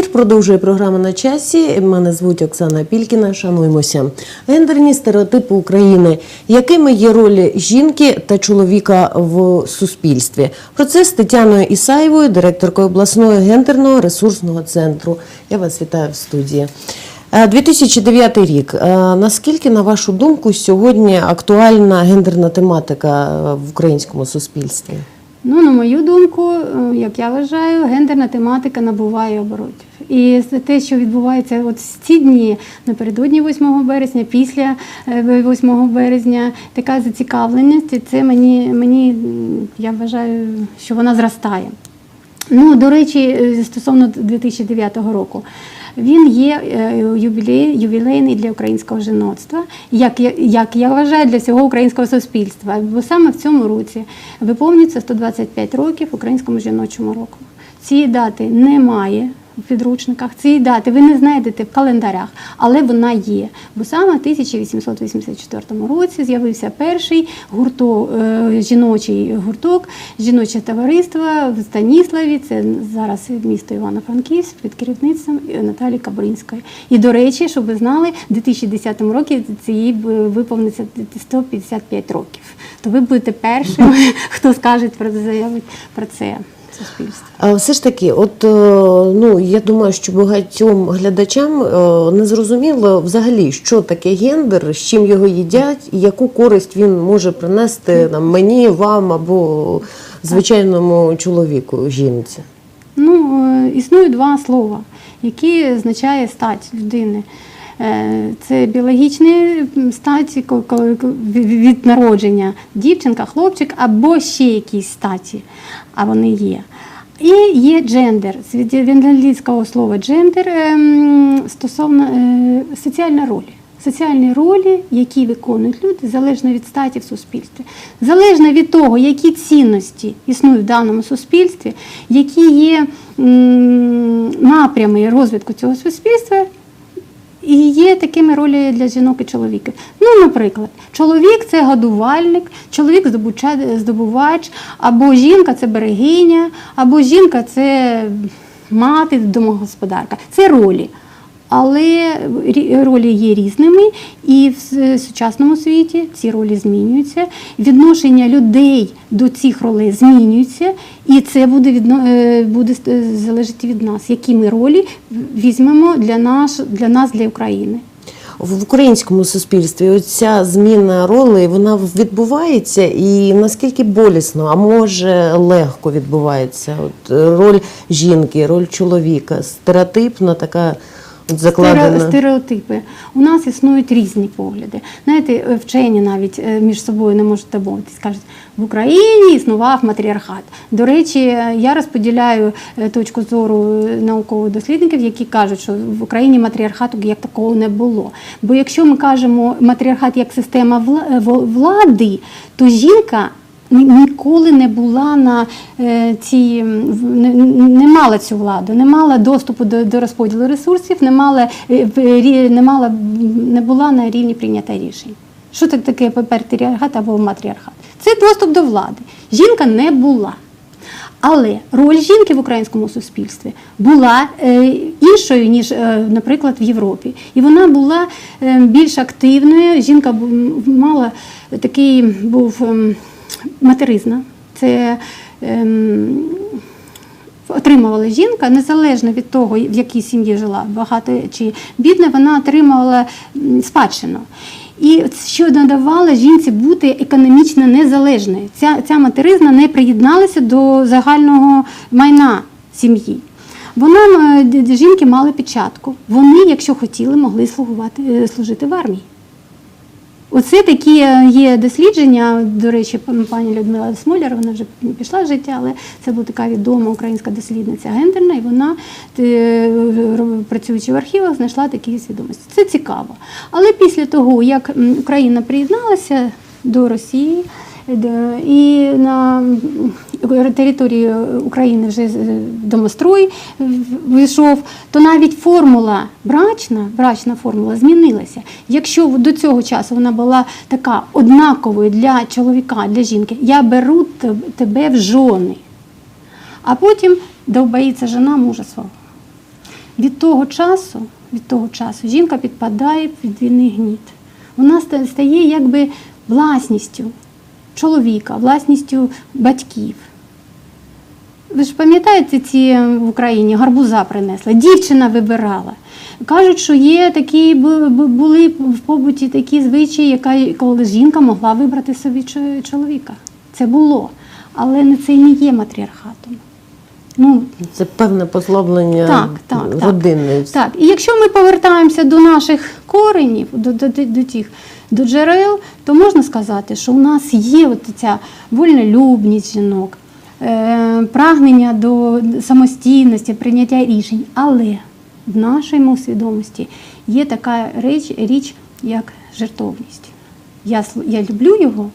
ефір продовжує програма на часі. Мене звуть Оксана Пількіна. Шануємося. Гендерні стереотипи України. Якими є ролі жінки та чоловіка в суспільстві? Про це з Тетяною Ісаєвою, директоркою обласного гендерного ресурсного центру. Я вас вітаю в студії. Е, 2009 рік. Е, Наскільки, на вашу думку, сьогодні актуальна гендерна тематика е, в українському суспільстві? Ну, на мою думку, е, як я вважаю, гендерна тематика набуває оборотів. І те, що відбувається от ці дні напередодні 8 березня, після е, 8 березня, така зацікавленість, і це мені, мені я вважаю, що вона зростає. Ну, до речі, е, стосовно 2009 року. Він є е, ювілей, ювілейний для українського жіноцтва, як я, як я вважаю, для всього українського суспільства. Бо саме в цьому році виповнюється 125 років українському жіночому року. Цієї дати немає підручниках, цієї дати ви не знайдете в календарях, але вона є. Бо саме в 1884 році з'явився перший гурток, е, жіночий гурток, жіноче товариство в Станіславі. Це зараз місто Івано-Франківськ під керівництвом Наталі Кабринської. І до речі, щоб ви знали, в 2010 році цієї виповниться 155 років. То ви будете першим, хто скаже про заявить про це суспільство. А все ж таки, от е, ну я думаю, що багатьом глядачам е, не зрозуміло взагалі, що таке гендер, з чим його їдять, і яку користь він може принести там, мені, вам або звичайному чоловіку, жінці. Ну, е, існують два слова, які означає стать людини. Е, Це біологічні статі від- народження дівчинка, хлопчик або ще якісь статі, а вони є. І є джендер, від англійського слова джендер ем, стосовно е, соціальна роль. Соціальні ролі, які виконують люди, залежно від статі в суспільстві, залежно від того, які цінності існують в даному суспільстві, які є напрями розвитку цього суспільства, і є такими ролі для жінок і чоловіків. Ну, наприклад, чоловік це годувальник, чоловік здобувач, або жінка це берегиня, або жінка це мати, домогосподарка. Це ролі. Але ролі є різними, і в сучасному світі ці ролі змінюються. Відношення людей до цих ролей змінюються, і це буде відно, е, буде е, залежати від нас, які ми ролі візьмемо для нас, для нас, для України. В українському суспільстві оця зміна ролей вона відбувається і наскільки болісно, а може легко відбувається. От е, роль жінки, роль чоловіка, стереотипна така от закладена. Стереотипи. У нас існують різні погляди. Знаєте, е, вчені навіть е, між собою не можуть домовитись. Кажуть, в Україні існував матріархат. До речі, е, я розподіляю точку зору наукових дослідників, які кажуть, що в Україні матріархату як такого не було. Бо якщо ми кажемо матріархат як система вла- влади, то жінка. Ні- Ніколи не була на е, цій не, не мала цю владу, не мала доступу до, до розподілу ресурсів, не мала е, в- не мала не була на рівні прийняття рішень. Що так таке патріархат або матріархат? Це доступ до влади. Жінка не була. Але роль жінки в українському суспільстві була е, іншою, ніж, е, наприклад, в Європі. І вона була е, більш активною. Жінка мала такий був материзна. Це ем, отримувала жінка незалежно від того, в якій сім'ї жила, багато чи бідна, вона отримувала спадщину. І що надавало жінці бути економічно незалежною. Ця, ця материзна не приєдналася до загального майна сім'ї. Вона д- жінки мали печатку. Вони, якщо хотіли, могли слугувати, е, служити в армії. Оце такі е, є дослідження. До речі, пан- пані Людмила Смоляр, вона вже пішла з життя, але це була така відома українська дослідниця гендерна, і вона, е, працюючи в архівах, знайшла такі свідомості. Це цікаво. Але після того, як Україна приєдналася до Росії, і на території України вже домострой вийшов, то навіть формула брачна, брачна формула змінилася. Якщо до цього часу вона була така однаковою для чоловіка, для жінки, я беру тебе в жони, а потім довбоїться жена мужа свого. від того часу, від того часу жінка підпадає під вільний гніт. Вона стає якби власністю чоловіка, власністю батьків. Ви ж пам'ятаєте, ці е, в Україні гарбуза принесла, дівчина вибирала. Кажуть, що є такі бу- бу- були в побуті такі звичаї, яка коли жінка могла вибрати собі чоловіка. Це було. Але не це не є матріархатом. Ну, Це певне послаблення так, так, так. Так, і якщо ми повертаємося до наших коренів, до, до, до, до тих до джерел, то можна сказати, що у нас є от ця вольнолюбність жінок, е, прагнення до самостійності, прийняття рішень. Але в нашій свідомості є така річ, річ як жертовність. Я, я люблю його,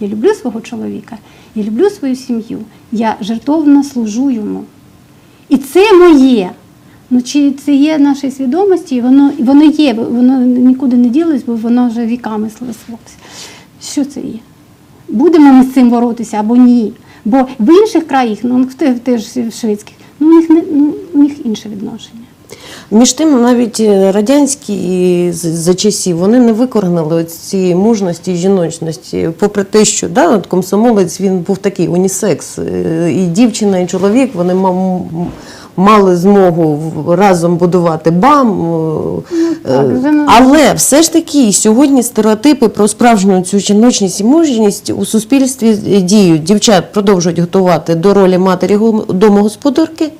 я люблю свого чоловіка, я люблю свою сім'ю, я жертовно служу йому. І це моє. Ну, чи це є нашій свідомості, воно, воно є, воно нікуди не ділось, бо воно вже віками слилося. Що це є? Будемо ми з цим боротися або ні? Бо в інших країнах, ну теж в шведських, ну у них не ну, у них інше відношення. Між тим, навіть е, радянські за часів вони не викоренили цієї мужності і жіночності, попри те, що да, от комсомолець він був такий унісекс. Е, І дівчина, і чоловік вони ма- м- мали змогу разом будувати бам. е, е, Але все ж таки сьогодні стереотипи про справжню цю жіночність і мужність у суспільстві діють. Дівчат продовжують готувати до ролі матері домогосподарки.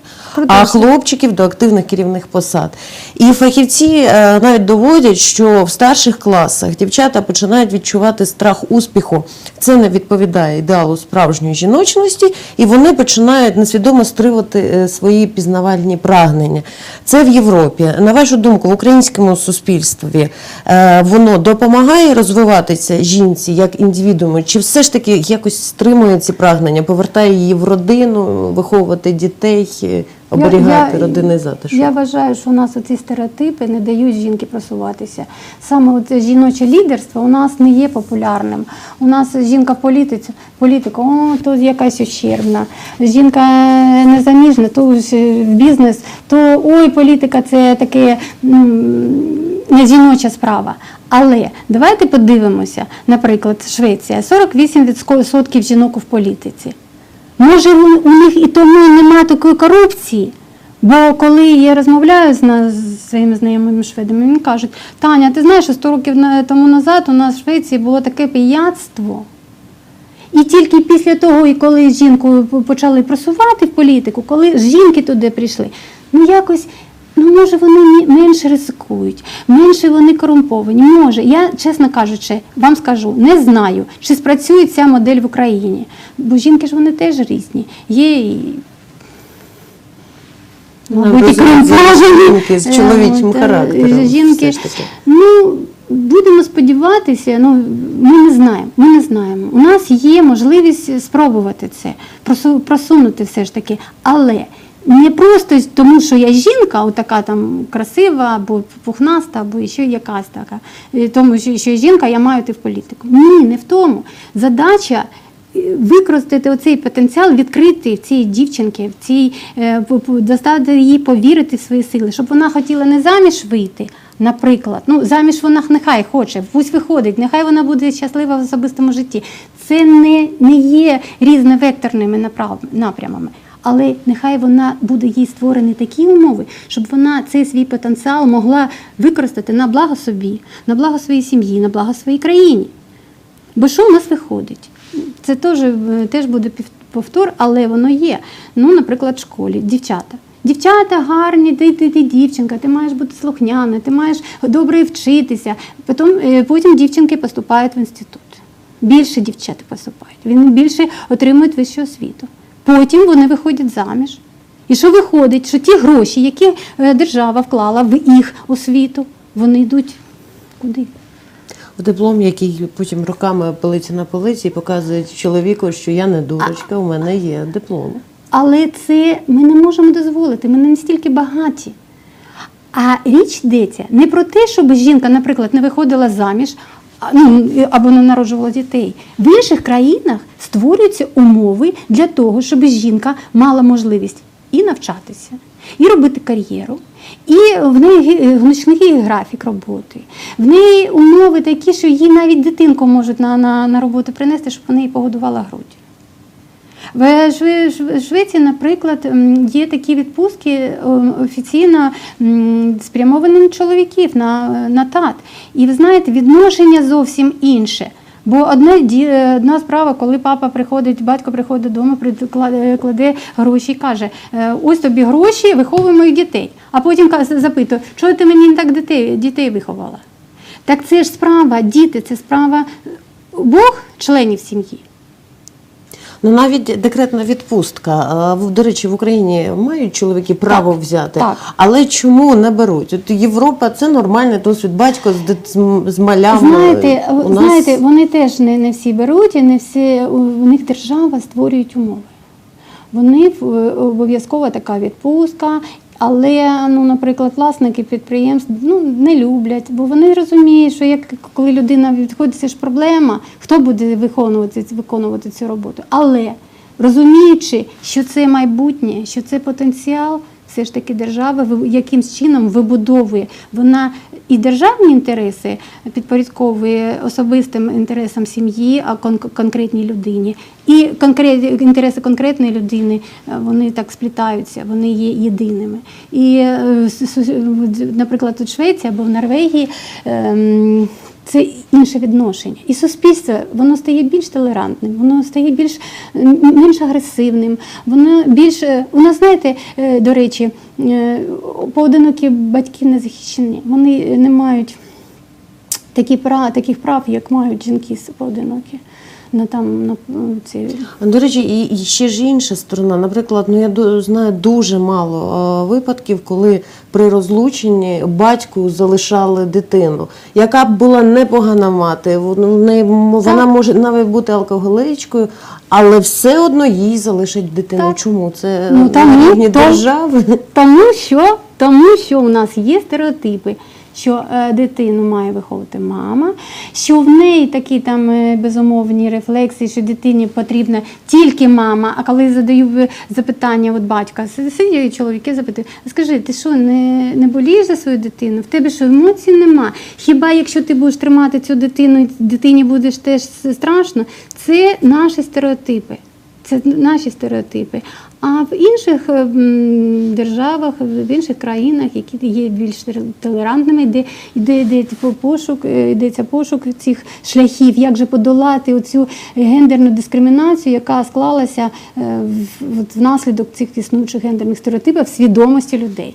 А хлопчиків до активних керівних посад. І фахівці е, навіть доводять, що в старших класах дівчата починають відчувати страх успіху. Це не відповідає ідеалу справжньої жіночності, і вони починають несвідомо стримувати е, свої пізнавальні прагнення. Це в Європі. На вашу думку, в українському суспільстві. Е, воно допомагає розвиватися жінці як індивідуму, чи все ж таки якось стримує ці прагнення, повертає її в родину, виховувати дітей, е, оберігати родинний затишок? Я вважаю, що у нас оці стереотипи не дають жінки просуватися. Саме це жіноче лідерство у нас не є популярним. У нас жінка в політиці, політику, о, то якась ущербна. Жінка незаміжна, то в бізнес, то ой, політика це таке не жіноча справа. Але давайте подивимося, наприклад, Швеція 48% жінок в політиці. Може, у, них і тому немає такої корупції. Бо коли я розмовляю з, нас, з своїми знайомими шведами, мені кажуть, Таня, ти знаєш, що 100 років тому назад у нас в Швеції було таке пияцтво. І тільки після того, і коли жінку почали просувати в політику, коли жінки туди прийшли, ну якось, ну може вони менше ризикують, менше вони корумповані. Може, я, чесно кажучи, вам скажу, не знаю, чи спрацює ця модель в Україні. Бо жінки ж вони теж різні. Є і мабуть, і з чоловічим Е, е, характером, Жінки, все ж таки. Ну, будемо сподіватися, ну ми не знаємо. Ми не знаємо. У нас є можливість спробувати це, просунути все ж таки. Але не просто тому, що я жінка, отака там красива, або пухнаста, або ще якась така. е, Тому що, що я жінка, я маю йти в політику. Ні, не в тому. Задача. е, Використати оцей потенціал, відкрити в цій дівчинки, в цій е, заставити її повірити в свої сили, щоб вона хотіла не заміж вийти, наприклад. Ну, заміж вона нехай хоче, пусть виходить, нехай вона буде щаслива в особистому житті. Це не, не є різновекторними напрямами. Але нехай вона буде їй створені такі умови, щоб вона цей свій потенціал могла використати на благо собі, на благо своїй сім'ї, на благо своїй країні. Бо що у нас виходить? Це теж, е, теж буде повтор, але воно є. Ну, наприклад, в школі дівчата. Дівчата гарні, ти, ти, ти дівчинка, ти маєш бути слухняна, ти маєш добре вчитися. Потім, е, потім дівчинки поступають в інститут. Більше дівчат поступають, вони більше отримують вищу освіту. Потім вони виходять заміж. І що виходить, що ті гроші, які е, держава вклала в їх освіту, вони йдуть куди? В диплом, який потім роками пилиться на полиці показує чоловіку, що я не дурочка, у мене є диплом. Але це ми не можемо дозволити, ми не настільки багаті. А річ йдеться не про те, щоб жінка, наприклад, не виходила заміж ну, або не народжувала дітей. В інших країнах створюються умови для того, щоб жінка мала можливість і навчатися, і робити кар'єру. І в неї гі- гнучкий графік роботи. В неї умови такі, що їй навіть дитинку можуть на, на, на роботу принести, щоб вона її погодувала груддю. В Шве- Шве- Швеції, наприклад, є такі відпустки е, офіційно спрямовані чоловіків на, на тат. І ви знаєте, відношення зовсім інше. Бо одне ді- одна справа, коли папа приходить, батько приходить додому, прикладе- кладе гроші і каже: «Е, ось тобі гроші, виховуй моїх дітей. А потім запитує, чого ти мені не так дітей, дітей виховала? Так це ж справа, діти, це справа Бог членів сім'ї. Ну навіть декретна відпустка. До речі, в Україні мають чоловіки право Так, взяти, так. але чому не беруть? От Європа це нормальний досвід. Батько з, з малями. Знаєте, у нас... знаєте, вони теж не, не всі беруть, і не всі у них держава створюють умови. Вони обов'язково така відпустка. Але, ну, наприклад, власники підприємств ну, не люблять, бо вони розуміють, що як коли людина відходить, це ж проблема, хто буде виконувати, виконувати цю роботу. Але розуміючи, що це майбутнє, що це потенціал, все ж таки держава якимсь чином вибудовує. Вона і державні інтереси підпорядковує особистим інтересам сім'ї, а кон- конкретній людині. І конкрет, інтереси конкретної людини е, вони так сплітаються, вони є єдиними. І, е, наприклад, тут Швеція або в Норвегії. Це інше відношення. І суспільство воно стає більш толерантним, воно стає більш менш агресивним. Воно більш е, у нас, знаєте, е, до речі, е, поодинокі батьки не захищені. Вони не мають такі прав, таких прав, як мають жінки поодинокі. На там на ці До речі, і, і ще ж інша сторона. Наприклад, ну я знаю дуже мало випадків, коли при розлученні батьку залишали дитину, яка б була непогана мати. м- Вона може навіть бути алкоголичкою, але все одно їй залишать дитину. Так. Чому це Ну, тому- держави? Тому що, тому що у нас є стереотипи, що е, дитину має виховувати мама, що в неї такі там е, безумовні рефлекси, що дитині потрібна тільки мама. А коли задаю е, запитання от батька, си- сидять чоловіки запитують, скажи, ти що, не, не болієш за свою дитину? В тебе що емоцій нема? Хіба якщо ти будеш тримати цю дитину, дитині будеш теж страшно? Це наші стереотипи. Це наші стереотипи. А в інших е, державах, в інших країнах, які є більш толерантними, де йде, йде типу, пошук, е, йдеться пошук цих шляхів, як же подолати оцю гендерну дискримінацію, яка склалася е, в- внаслідок цих існуючих гендерних стереотипів в свідомості людей.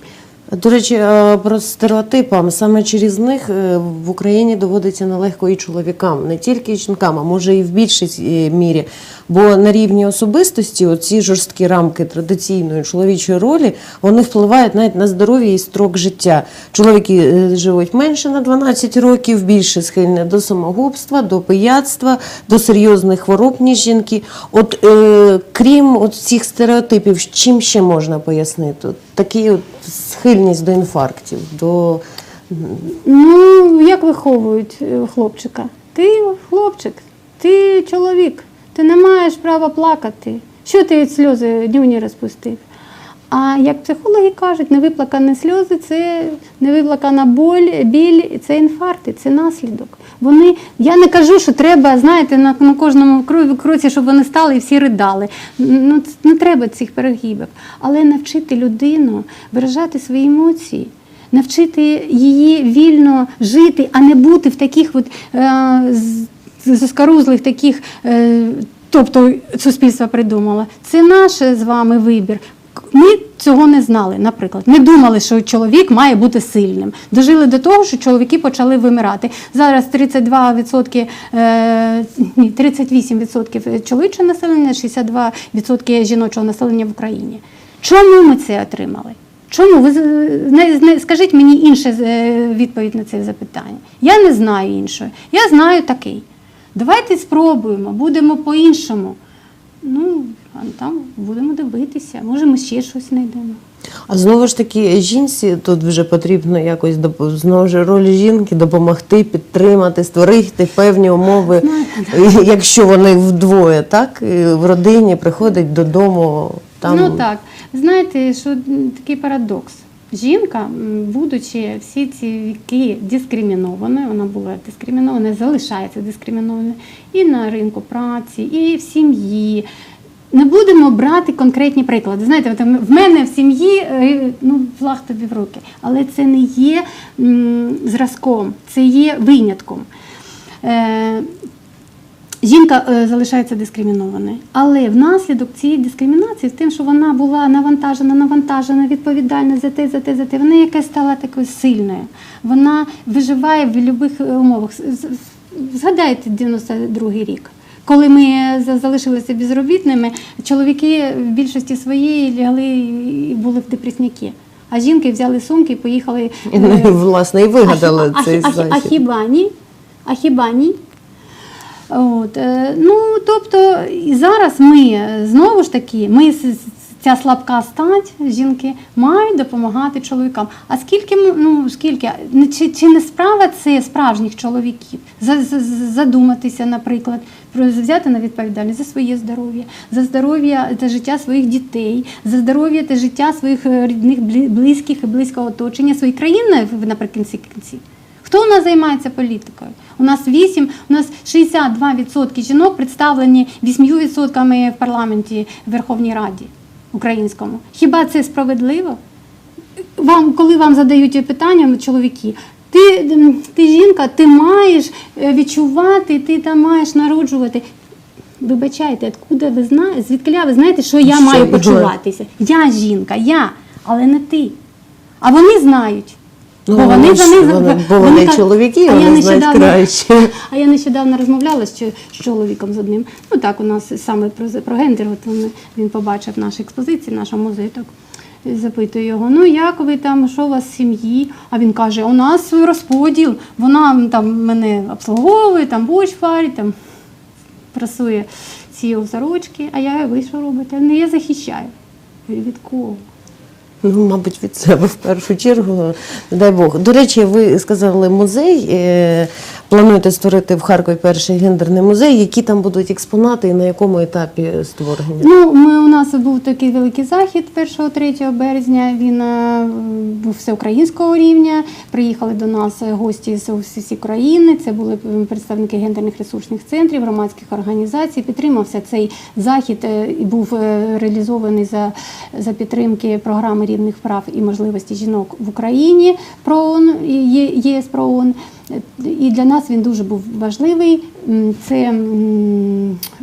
До речі, е, про стереотипам саме через них е, в Україні доводиться нелегко і чоловікам, не тільки і жінкам, а може і в більшій е, мірі. Бо на рівні особистості оці жорсткі рамки традиційної чоловічої ролі вони впливають навіть на здоров'я і строк життя. Чоловіки живуть менше на 12 років, більше схильні до самогубства, до пияцтва, до серйозних хвороб, ніж жінки. От е, крім от цих стереотипів, чим ще можна пояснити? Такі от схильність до інфарктів, до Ну, як виховують е, хлопчика? Ти хлопчик, ти чоловік, ти не маєш права плакати. Що ти сльози дюні розпустив? А як психологи кажуть, невиплакані сльози це невиплакана боль, біль, це інфаркти, це наслідок. Вони, я не кажу, що треба, знаєте, на, на кожному кро- кроці, щоб вони стали і всі ридали. Ну, не треба цих перегибок. Але навчити людину виражати свої емоції навчити її вільно жити, а не бути в таких от, е, заскорузлих таких, е, тобто суспільство придумало. Це наш з вами вибір. Ми цього не знали, наприклад. Не думали, що чоловік має бути сильним. Дожили до того, що чоловіки почали вимирати. Зараз 32%, е, ні, 38% чоловічого населення, 62% жіночого населення в Україні. Чому ми це отримали? Чому? Ви скажіть мені інше е, відповідь на це запитання. Я не знаю іншої. Я знаю такий. Давайте спробуємо, будемо по-іншому. Ну, а там будемо дивитися. Може, ми ще щось знайдемо. А знову ж таки, жінці тут вже потрібно якось знову ж роль жінки допомогти, підтримати, створити певні умови, І якщо вони вдвоє, так і в родині приходить додому Там Ну так, знаєте, що такий парадокс. Жінка, будучи всі ці віки дискримінованою, вона була дискримінована, залишається дискримінованою і на ринку праці, і в сім'ї. Не будемо брати конкретні приклади. Знаєте, в мене в сім'ї е, ну, флаг тобі в руки, але це не є зразком, це є винятком. Е, Жінка е, залишається дискримінованою, але внаслідок цієї дискримінації, з тим, що вона була навантажена, навантажена, відповідальна за те, за те, за те, вона якась стала такою сильною. Вона виживає в будь-яких умовах. Згадайте 92-й рік. Коли ми залишилися безробітними, чоловіки в більшості своєї лягли і були в депресняки. А жінки взяли сумки і поїхали. і, е, власне і вигадали а, цей а, а, захід. хіба ні? А хіба ні? От, е, ну, тобто, і зараз ми е, знову ж таки, ми ця слабка стать жінки мають допомагати чоловікам. А скільки ну скільки чи, чи не справа це справжніх чоловіків? За- за- за- Задуматися, наприклад, про взяти на відповідальність за своє здоров'я, за здоров'я та життя своїх дітей, за здоров'я та життя своїх е, рідних, близьких і близького оточення, своєї країни наприкінці кінців. Хто у нас займається політикою? У нас 8, у нас 62% жінок представлені 8% в парламенті Верховній Раді українському. Хіба це справедливо? Вам, коли вам задають питання, чоловіки, ти, ти жінка, ти маєш е, відчувати, ти там маєш народжувати. Вибачайте, откуда ви знаєте, звідки ви знаєте, що я Що, маю почуватися? Я жінка, я, але не ти. А вони знають. Ну, бо вони вони за них вони- бо вони ка- чоловіки, а я вони знають нещодавно- краще. А я нещодавно розмовляла з, з чоловіком з одним. Ну так, у нас саме про, про гендер, от він, він побачив наші експозиції, нашого музею. Так запитую його: ну як ви там, що у вас в сім'ї? А він каже: у нас розподіл, вона там мене обслуговує, там борщ варить, там прасує ці сорочки, а я ви що робите? Не я захищаю. Я говорю, Від кого? Ну, мабуть, від себе в першу чергу, дай Бог. До речі, ви сказали музей. е, Плануєте створити в Харкові перший гендерний музей. Які там будуть експонати і на якому етапі створення? Ну, ми, у нас був такий великий захід 1-3 березня. Він е, був всеукраїнського рівня. Приїхали до нас гості з усі країни. Це були представники гендерних ресурсних центрів, громадських організацій. Підтримався цей захід е, і був реалізований за, за підтримки програми рівних прав і можливості жінок в Україні ПРООН, Є- ЄС ПРООН. І для нас він дуже був важливий. Це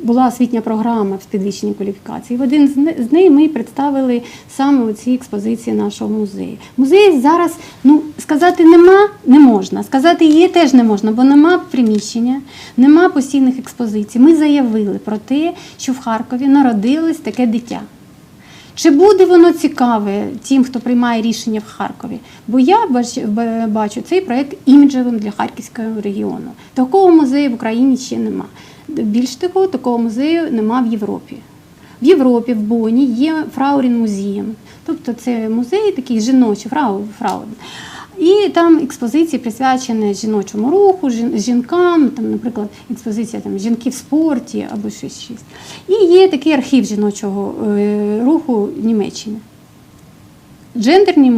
була освітня програма з підвищення кваліфікації. В один з не- з неї ми представили саме ці експозиції нашого музею. Музей зараз ну сказати нема, не можна. Сказати є теж не можна, бо нема приміщення, нема постійних експозицій. Ми заявили про те, що в Харкові народилось таке дитя. Чи буде воно цікаве тим, хто приймає рішення в Харкові? Бо я бачу цей проект іміджевим для харківського регіону. Такого музею в Україні ще нема. Більш того, такого музею нема в Європі. В Європі, в Боні є Фраурін музеєм. Тобто це музей такий жіночий, фрау, Фраурін. І там експозиції присвячені жіночому руху, жін- жінкам, там, наприклад, експозиція там, жінки в спорті або щось. щось. І є такий архів жіночого е, руху в Німеччині. Джендерні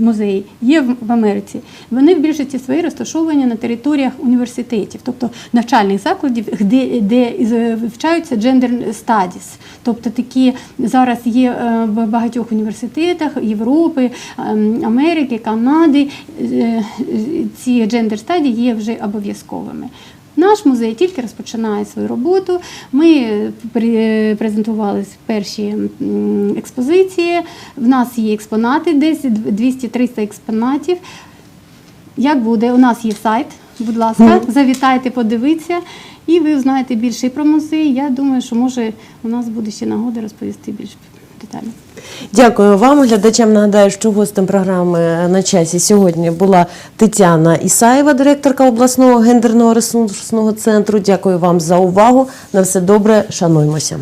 музеї, е, є в Америці. Вони в більшості своїй розташовані на територіях університетів, тобто навчальних закладів, де, де вивчаються джендер стадіс. Тобто такі зараз є е, в багатьох університетах Європи, ем, Америки, Канади. е, Ці джендер стадії є вже обов'язковими. Наш музей тільки розпочинає свою роботу. Ми презентували перші експозиції. В нас є експонати, десь 200-300 експонатів. Як буде? У нас є сайт. Будь ласка, завітайте, подивіться, і ви знаєте більше про музей. Я думаю, що може у нас буде ще нагода розповісти більш детально. Дякую вам. Глядачам нагадаю, що гостем програми на часі сьогодні була Тетяна Ісаєва, директорка обласного гендерного ресурсного центру. Дякую вам за увагу. На все добре, шануймося.